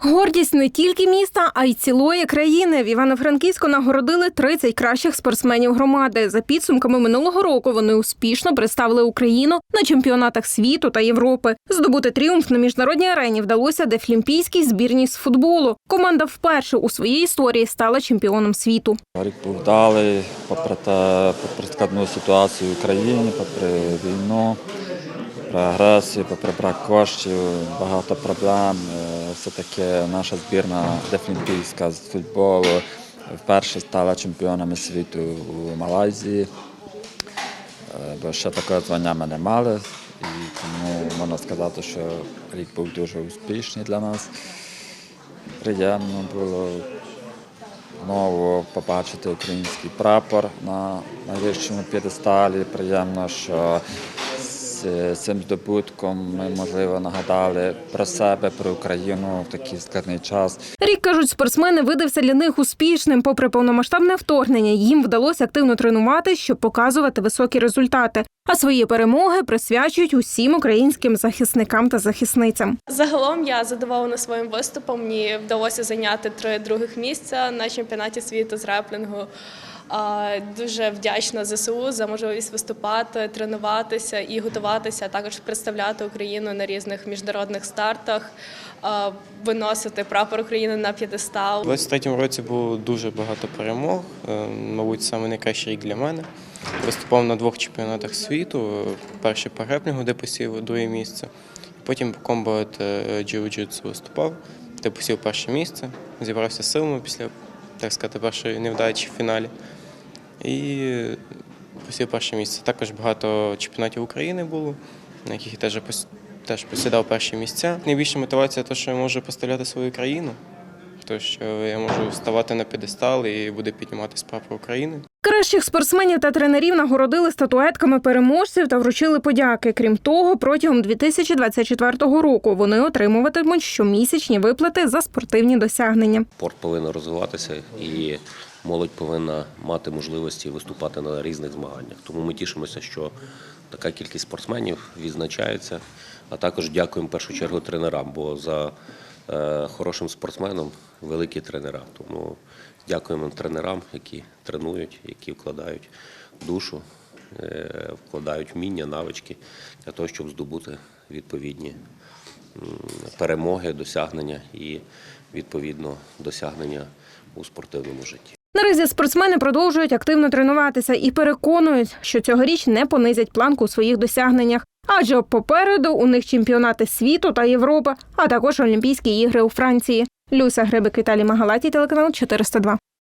Гордість не тільки міста, а й цілої країни. В Івано-Франківську нагородили 30 кращих спортсменів громади. За підсумками минулого року вони успішно представили Україну на чемпіонатах світу та Європи. Здобути тріумф на міжнародній арені вдалося дефлімпійській збірній з футболу. Команда вперше у своїй історії стала чемпіоном світу. Вдалий, попри, складну ситуацію в Україні, попри війну, попри агресію, попри брак коштів, багато проблем. Все-таки наша збірна дефлімпійська з футболу вперше стала чемпіонами світу у Малайзії. Е, Бо ще такого звання ми не мали. І тому можна сказати, що рік був дуже успішний для нас. Приємно було знову побачити український прапор на найвищому п'єдесталі. Приємно, що цим здобутком ми, можливо, нагадали про себе, про Україну в такий складний час. Рік кажуть, спортсмени видався для них успішним. Попри повномасштабне вторгнення, їм вдалося активно тренуватись, щоб показувати високі результати. А свої перемоги присвячують усім українським захисникам та захисницям. Загалом я задоволена своїм виступом. Мені вдалося зайняти три других місця на чемпіонаті світу з реплінгу. Дуже вдячна ЗСУ за можливість виступати, тренуватися і готуватися, а також представляти Україну на різних міжнародних стартах, виносити прапор України на п'єдестал. У 23-му році було дуже багато перемог. е, Мабуть, саме найкращий рік для мене. Виступав на двох чемпіонатах світу. Перший по греплінгу, де посів друге місце. Потім по комбат е, джиу-джитсу виступав, де посів перше місце. Зібрався силами після, так сказати, першої невдачі в фіналі. І посів перше місце. Також багато чемпіонатів України було, на яких я теж теж посідав перші місця. Найбільша мотивація те, що я можу поставляти свою країну. То, що я можу вставати на п'єдестал і буде підніматися прапор України. Кращих спортсменів та тренерів нагородили статуетками переможців та вручили подяки. Крім того, протягом 2024 року вони отримуватимуть щомісячні виплати за спортивні досягнення. Спорт повинен розвиватися і молодь повинна мати можливості виступати на різних змаганнях. Тому ми тішимося, що така кількість спортсменів відзначається. А також дякуємо в першу чергу тренерам, бо за хорошим спортсменом великі тренера. Тому дякуємо тренерам, які тренують, які вкладають душу, е, вкладають вміння, навички для того, щоб здобути відповідні перемоги, досягнення і відповідно досягнення у спортивному житті. Наразі спортсмени продовжують активно тренуватися і переконують, що цьогоріч не понизять планку у своїх досягненнях. Адже попереду у них чемпіонати світу та Європи, а також Олімпійські ігри у Франції. Люся Гребик, Віталій Магалаті, телеканал 402.